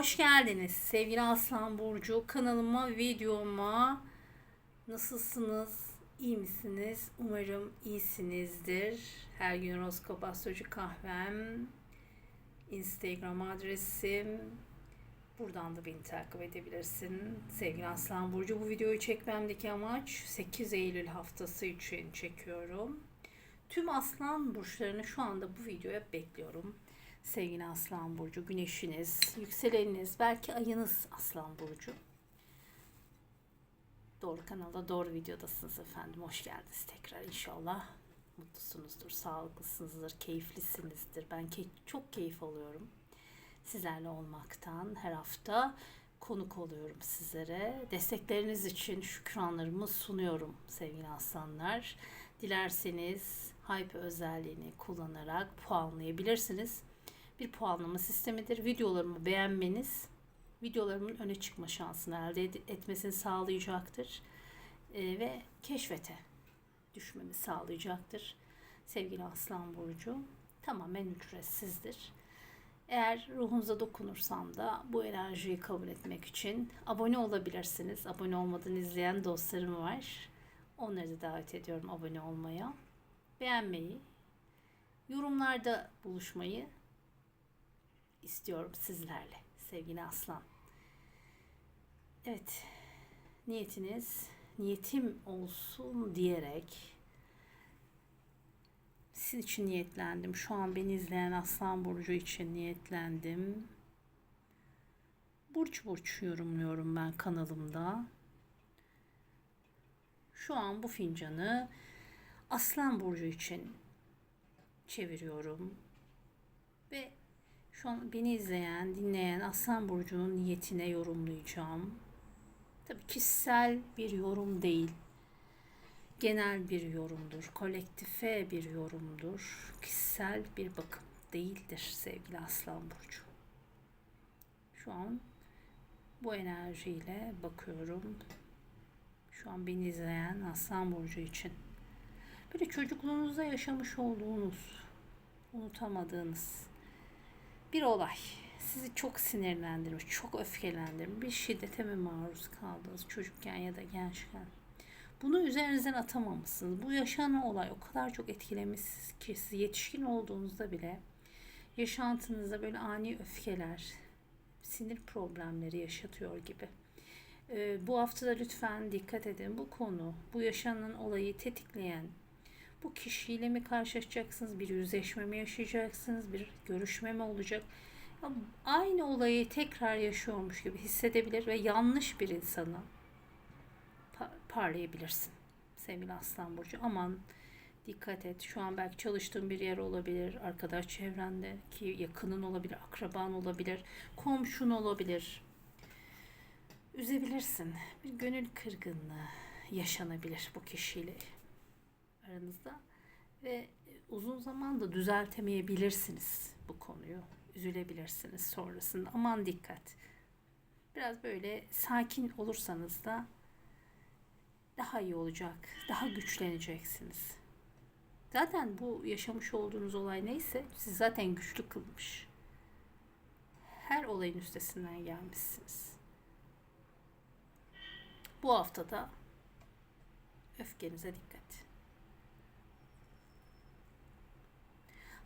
Hoş geldiniz sevgili Aslan Burcu kanalıma, videoma. Nasılsınız? İyi misiniz? Umarım iyisinizdir. Her gün horoskop astroloji kahvem, Instagram adresim. Buradan da beni takip edebilirsin. Sevgili Aslan Burcu bu videoyu çekmemdeki amaç 8 Eylül haftası için çekiyorum. Tüm aslan burçlarını şu anda bu videoya bekliyorum. Sevgili Aslan Burcu, güneşiniz, yükseleniniz, belki ayınız Aslan Burcu. Doğru kanalda, doğru videodasınız efendim. Hoş geldiniz tekrar inşallah. Mutlusunuzdur, sağlıklısınızdır, keyiflisinizdir. Ben key- çok keyif alıyorum sizlerle olmaktan. Her hafta konuk oluyorum sizlere. Destekleriniz için şükranlarımı sunuyorum sevgili aslanlar. Dilerseniz Hype özelliğini kullanarak puanlayabilirsiniz. Bir puanlama sistemidir. Videolarımı beğenmeniz videolarımın öne çıkma şansını elde etmesini sağlayacaktır. Ee, ve keşfete düşmemi sağlayacaktır. Sevgili Aslan Burcu tamamen ücretsizdir. Eğer ruhunuza dokunursam da bu enerjiyi kabul etmek için abone olabilirsiniz. Abone olmadan izleyen dostlarım var. Onları da davet ediyorum abone olmaya. Beğenmeyi, yorumlarda buluşmayı istiyorum sizlerle sevgili aslan. Evet, niyetiniz niyetim olsun diyerek sizin için niyetlendim. Şu an beni izleyen Aslan Burcu için niyetlendim. Burç burç yorumluyorum ben kanalımda. Şu an bu fincanı Aslan Burcu için çeviriyorum. Ve şu an beni izleyen, dinleyen Aslan Burcu'nun niyetine yorumlayacağım. Tabii kişisel bir yorum değil genel bir yorumdur, kolektife bir yorumdur, kişisel bir bakım değildir sevgili Aslan Burcu. Şu an bu enerjiyle bakıyorum. Şu an beni izleyen Aslan Burcu için. Böyle çocukluğunuzda yaşamış olduğunuz, unutamadığınız bir olay sizi çok sinirlendirmiş, çok öfkelendirmiş, bir şiddete mi maruz kaldınız çocukken ya da gençken? Bunu üzerinizden atamamışsınız. Bu yaşanan olay o kadar çok etkilemiş ki siz yetişkin olduğunuzda bile yaşantınızda böyle ani öfkeler, sinir problemleri yaşatıyor gibi. Ee, bu haftada lütfen dikkat edin. Bu konu, bu yaşanan olayı tetikleyen bu kişiyle mi karşılaşacaksınız? Bir yüzleşme mi yaşayacaksınız? Bir görüşme mi olacak? Aynı olayı tekrar yaşıyormuş gibi hissedebilir ve yanlış bir insanı parlayabilirsin sevgili Aslan Burcu. Aman dikkat et. Şu an belki çalıştığın bir yer olabilir, arkadaş çevrende ki yakının olabilir, akraban olabilir, komşun olabilir. Üzebilirsin. Bir gönül kırgınlığı yaşanabilir bu kişiyle aranızda ve uzun zaman da düzeltemeyebilirsiniz bu konuyu. Üzülebilirsiniz sonrasında. Aman dikkat. Biraz böyle sakin olursanız da daha iyi olacak, daha güçleneceksiniz. Zaten bu yaşamış olduğunuz olay neyse siz zaten güçlü kılmış. Her olayın üstesinden gelmişsiniz. Bu haftada öfkenize dikkat.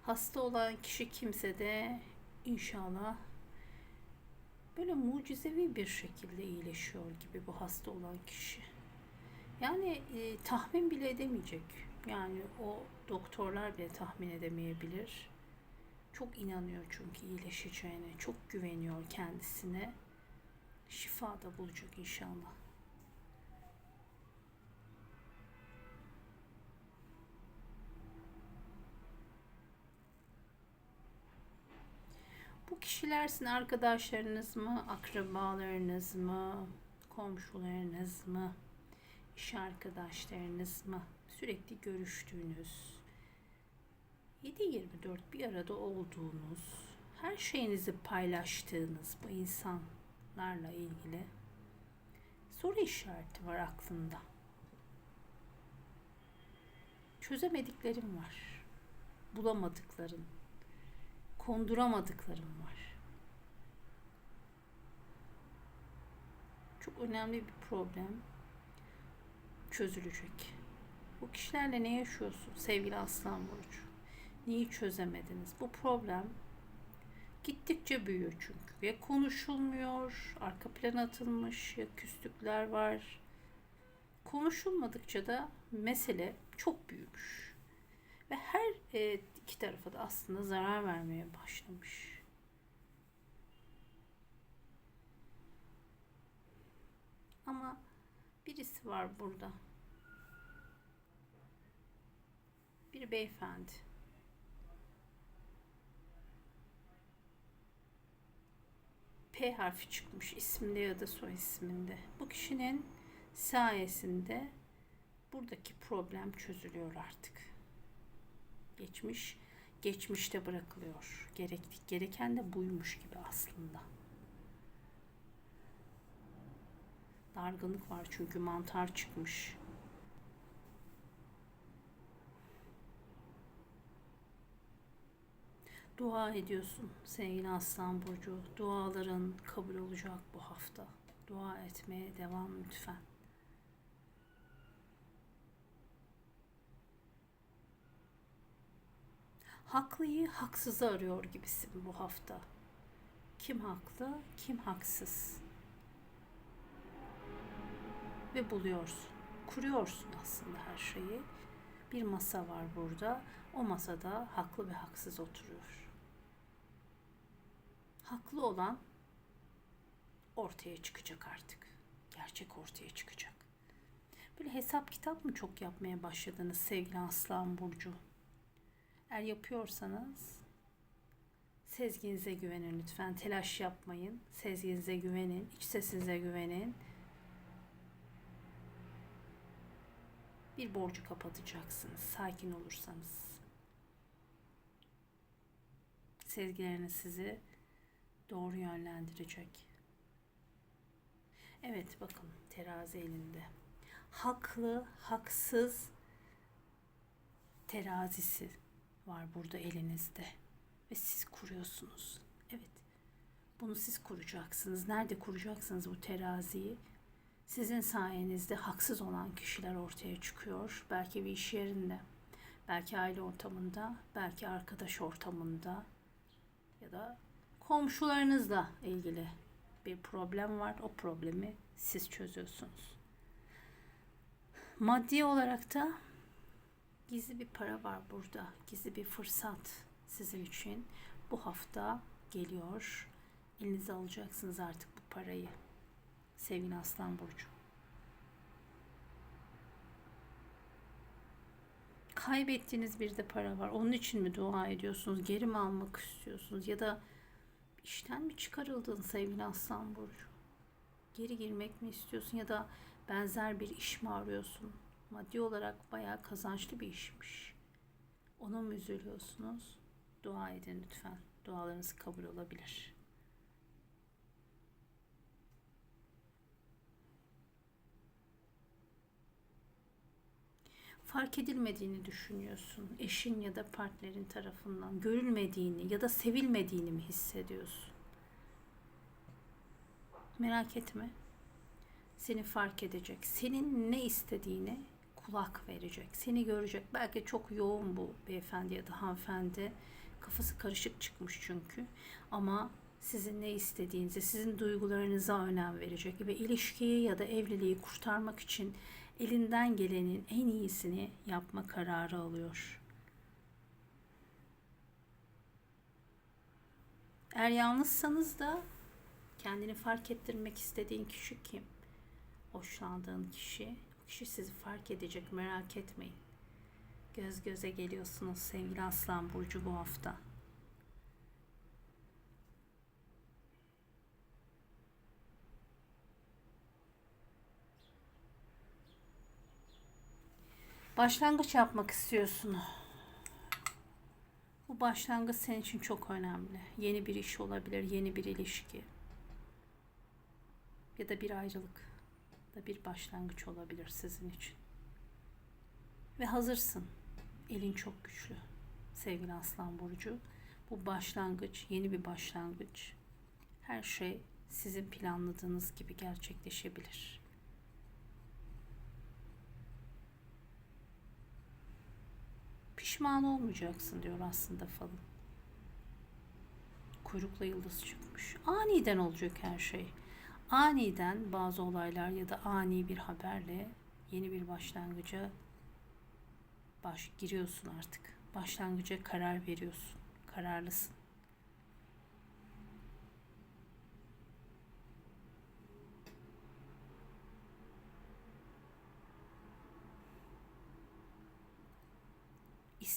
Hasta olan kişi kimse de inşallah böyle mucizevi bir şekilde iyileşiyor gibi bu hasta olan kişi. Yani e, tahmin bile edemeyecek. Yani o doktorlar bile tahmin edemeyebilir. Çok inanıyor çünkü iyileşeceğine, çok güveniyor kendisine. Şifa da bulacak inşallah. Bu kişiler sizin arkadaşlarınız mı, akrabalarınız mı, komşularınız mı? iş arkadaşlarınız mı? Sürekli görüştüğünüz, 7-24 bir arada olduğunuz, her şeyinizi paylaştığınız bu insanlarla ilgili soru işareti var aklında. Çözemediklerim var. Bulamadıkların, konduramadıklarım var. çok önemli bir problem çözülecek. Bu kişilerle ne yaşıyorsun sevgili Aslan Burcu? Neyi çözemediniz? Bu problem gittikçe büyüyor çünkü. Ya konuşulmuyor, arka plana atılmış, ya küslükler var. Konuşulmadıkça da mesele çok büyümüş. Ve her e, iki tarafa da aslında zarar vermeye başlamış. Ama birisi var burada. Bir beyefendi. P harfi çıkmış isminde ya da soy isminde. Bu kişinin sayesinde buradaki problem çözülüyor artık. Geçmiş geçmişte bırakılıyor. Gerek, gereken de buymuş gibi aslında. Dargınlık var çünkü mantar çıkmış. Dua ediyorsun sevgili Aslan Burcu. Duaların kabul olacak bu hafta. Dua etmeye devam lütfen. Haklıyı haksızı arıyor gibisin bu hafta. Kim haklı, kim haksız? Ve buluyorsun. Kuruyorsun aslında her şeyi. Bir masa var burada. O masada haklı ve haksız oturuyor. Haklı olan ortaya çıkacak artık. Gerçek ortaya çıkacak. Böyle hesap kitap mı çok yapmaya başladınız sevgili Aslan Burcu? Eğer yapıyorsanız sezginize güvenin lütfen. Telaş yapmayın. Sezginize güvenin. iç sesinize güvenin. Bir borcu kapatacaksınız. Sakin olursanız. Sezgileriniz sizi doğru yönlendirecek. Evet bakın terazi elinde. Haklı, haksız terazisi var burada elinizde ve siz kuruyorsunuz. Evet. Bunu siz kuracaksınız. Nerede kuracaksınız bu teraziyi? Sizin sayenizde haksız olan kişiler ortaya çıkıyor. Belki bir iş yerinde, belki aile ortamında, belki arkadaş ortamında ya da komşularınızla ilgili bir problem var. O problemi siz çözüyorsunuz. Maddi olarak da gizli bir para var burada. Gizli bir fırsat sizin için bu hafta geliyor. Elinize alacaksınız artık bu parayı. Sevgili Aslan Burcu. Kaybettiğiniz bir de para var. Onun için mi dua ediyorsunuz? Geri mi almak istiyorsunuz? Ya da işten mi çıkarıldın sevgili Aslan Burcu? Geri girmek mi istiyorsun? Ya da benzer bir iş mi arıyorsun? Maddi olarak bayağı kazançlı bir işmiş. Ona mı üzülüyorsunuz? Dua edin lütfen. Dualarınız kabul olabilir. fark edilmediğini düşünüyorsun. Eşin ya da partnerin tarafından görülmediğini ya da sevilmediğini mi hissediyorsun? Merak etme. Seni fark edecek. Senin ne istediğine kulak verecek. Seni görecek. Belki çok yoğun bu beyefendi ya da hanımefendi. Kafası karışık çıkmış çünkü. Ama sizin ne istediğinize, sizin duygularınıza önem verecek ve ilişkiyi ya da evliliği kurtarmak için elinden gelenin en iyisini yapma kararı alıyor. Eğer yalnızsanız da kendini fark ettirmek istediğin kişi kim? Hoşlandığın kişi. Kişi sizi fark edecek merak etmeyin. Göz göze geliyorsunuz sevgili Aslan Burcu bu hafta. Başlangıç yapmak istiyorsun. Bu başlangıç senin için çok önemli. Yeni bir iş olabilir, yeni bir ilişki. Ya da bir ayrılık da bir başlangıç olabilir sizin için. Ve hazırsın. Elin çok güçlü. Sevgili Aslan Burcu. Bu başlangıç, yeni bir başlangıç. Her şey sizin planladığınız gibi gerçekleşebilir. Pişman olmayacaksın diyor aslında falın. Kuyrukla yıldız çıkmış. Aniden olacak her şey. Aniden bazı olaylar ya da ani bir haberle yeni bir başlangıca baş giriyorsun artık. Başlangıca karar veriyorsun. Kararlısın.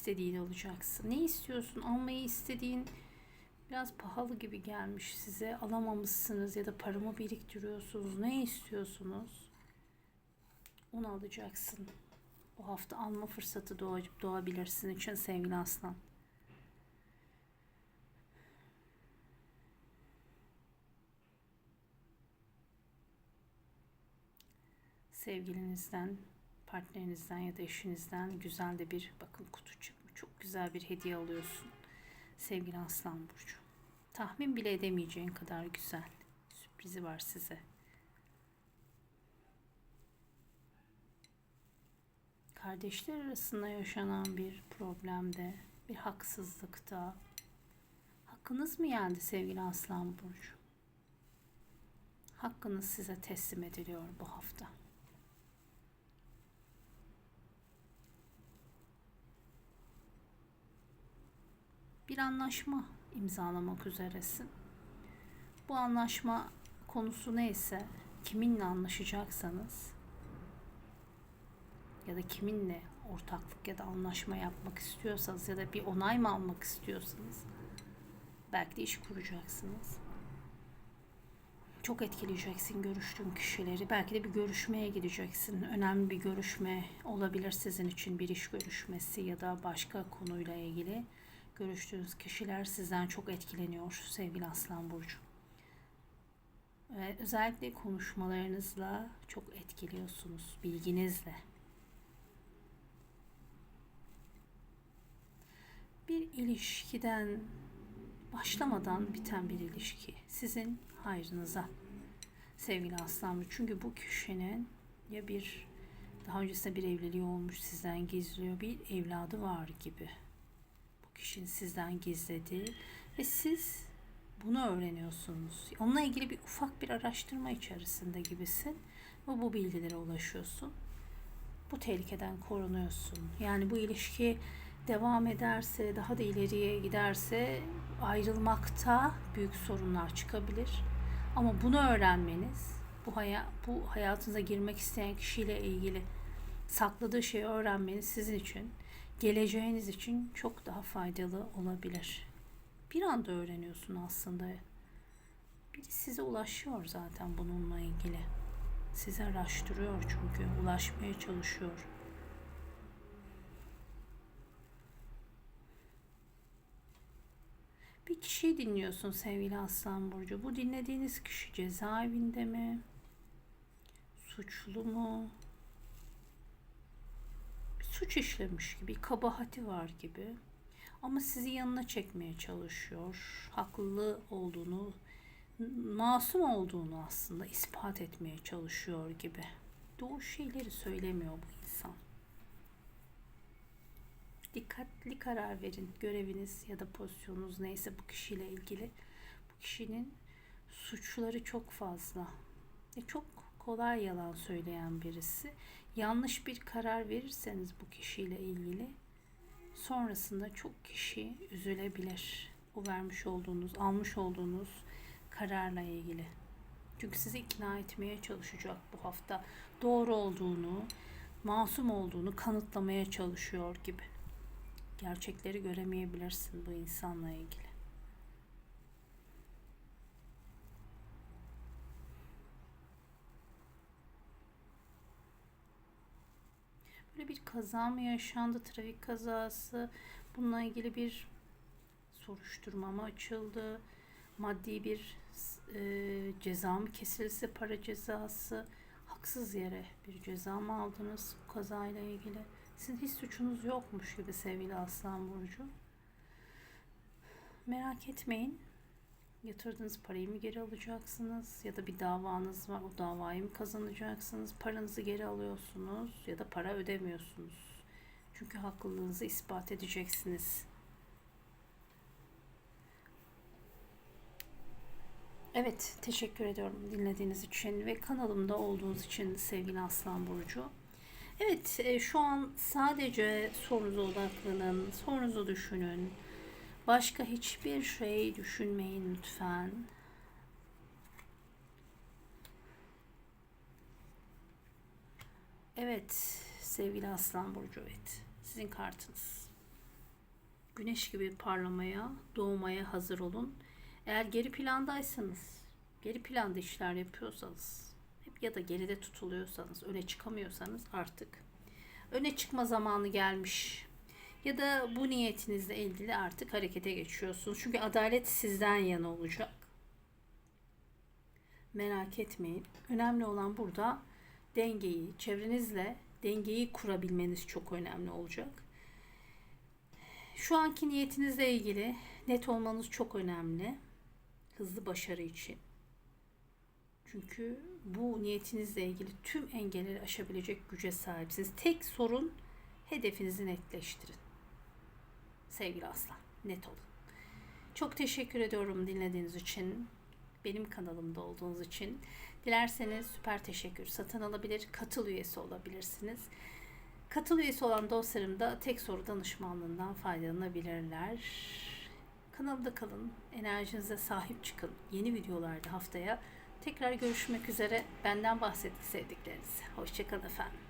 istediğini alacaksın. Ne istiyorsun? Almayı istediğin biraz pahalı gibi gelmiş size. Alamamışsınız ya da paramı biriktiriyorsunuz. Ne istiyorsunuz? Onu alacaksın. Bu hafta alma fırsatı doğa, doğabilirsin için sevgili aslan. Sevgilinizden, partnerinizden ya da eşinizden güzel de bir bakın kutu çıkmış. Çok güzel bir hediye alıyorsun. Sevgili Aslan Burcu. Tahmin bile edemeyeceğin kadar güzel. Sürprizi var size. Kardeşler arasında yaşanan bir problemde, bir haksızlıkta hakkınız mı yendi sevgili Aslan Burcu? Hakkınız size teslim ediliyor bu hafta. Bir anlaşma imzalamak üzeresin. Bu anlaşma konusu neyse, kiminle anlaşacaksanız ya da kiminle ortaklık ya da anlaşma yapmak istiyorsanız ya da bir onay mı almak istiyorsanız belki de iş kuracaksınız. Çok etkileyeceksin görüştüğün kişileri. Belki de bir görüşmeye gideceksin. Önemli bir görüşme olabilir sizin için bir iş görüşmesi ya da başka konuyla ilgili görüştüğünüz kişiler sizden çok etkileniyor sevgili Aslan Burcu. Ve özellikle konuşmalarınızla çok etkiliyorsunuz, bilginizle. Bir ilişkiden başlamadan biten bir ilişki sizin hayrınıza sevgili Aslan Burcu. Çünkü bu kişinin ya bir daha öncesinde bir evliliği olmuş sizden gizliyor bir evladı var gibi kişinin sizden gizlediği ve siz bunu öğreniyorsunuz. Onunla ilgili bir ufak bir araştırma içerisinde gibisin ve bu bilgilere ulaşıyorsun. Bu tehlikeden korunuyorsun. Yani bu ilişki devam ederse, daha da ileriye giderse ayrılmakta büyük sorunlar çıkabilir. Ama bunu öğrenmeniz, bu, haya, bu hayatınıza girmek isteyen kişiyle ilgili sakladığı şeyi öğrenmeniz sizin için geleceğiniz için çok daha faydalı olabilir. Bir anda öğreniyorsun aslında. Biri size ulaşıyor zaten bununla ilgili. Sizi araştırıyor çünkü ulaşmaya çalışıyor. Bir kişiyi dinliyorsun sevgili Aslan Burcu. Bu dinlediğiniz kişi cezaevinde mi? Suçlu mu? Suç işlemiş gibi, kabahati var gibi. Ama sizi yanına çekmeye çalışıyor. Haklı olduğunu, masum olduğunu aslında ispat etmeye çalışıyor gibi. Doğru şeyleri söylemiyor bu insan. Dikkatli karar verin. Göreviniz ya da pozisyonunuz neyse bu kişiyle ilgili. Bu kişinin suçları çok fazla. E çok kolay yalan söyleyen birisi yanlış bir karar verirseniz bu kişiyle ilgili sonrasında çok kişi üzülebilir. Bu vermiş olduğunuz, almış olduğunuz kararla ilgili. Çünkü sizi ikna etmeye çalışacak bu hafta. Doğru olduğunu, masum olduğunu kanıtlamaya çalışıyor gibi. Gerçekleri göremeyebilirsin bu insanla ilgili. Böyle bir kaza mı yaşandı? Trafik kazası. Bununla ilgili bir soruşturma mı açıldı? Maddi bir e, ceza mı kesilse para cezası? Haksız yere bir ceza mı aldınız bu kazayla ilgili? Sizin hiç suçunuz yokmuş gibi sevgili Aslan Burcu. Merak etmeyin. Yatırdığınız parayı mı geri alacaksınız ya da bir davanız var o davayı mı kazanacaksınız? Paranızı geri alıyorsunuz ya da para ödemiyorsunuz. Çünkü haklılığınızı ispat edeceksiniz. Evet, teşekkür ediyorum dinlediğiniz için ve kanalımda olduğunuz için sevgili Aslan Burcu. Evet, e, şu an sadece sorunuza odaklanın, sorunuzu düşünün. Başka hiçbir şey düşünmeyin lütfen. Evet, sevgili Aslan Burcu, evet. Sizin kartınız. Güneş gibi parlamaya, doğmaya hazır olun. Eğer geri plandaysanız, geri planda işler yapıyorsanız hep ya da geride tutuluyorsanız, öne çıkamıyorsanız artık öne çıkma zamanı gelmiş. Ya da bu niyetinizle ilgili artık harekete geçiyorsunuz. Çünkü adalet sizden yana olacak. Merak etmeyin. Önemli olan burada dengeyi, çevrenizle dengeyi kurabilmeniz çok önemli olacak. Şu anki niyetinizle ilgili net olmanız çok önemli. Hızlı başarı için. Çünkü bu niyetinizle ilgili tüm engelleri aşabilecek güce sahipsiniz. Tek sorun hedefinizi netleştirin. Sevgili Aslan, net olun. Çok teşekkür ediyorum dinlediğiniz için. Benim kanalımda olduğunuz için. Dilerseniz süper teşekkür satın alabilir, katıl üyesi olabilirsiniz. Katıl üyesi olan dostlarım tek soru danışmanlığından faydalanabilirler. Kanalımda kalın, enerjinize sahip çıkın. Yeni videolarda haftaya tekrar görüşmek üzere. Benden bahsettik sevdiklerinize. Hoşçakalın efendim.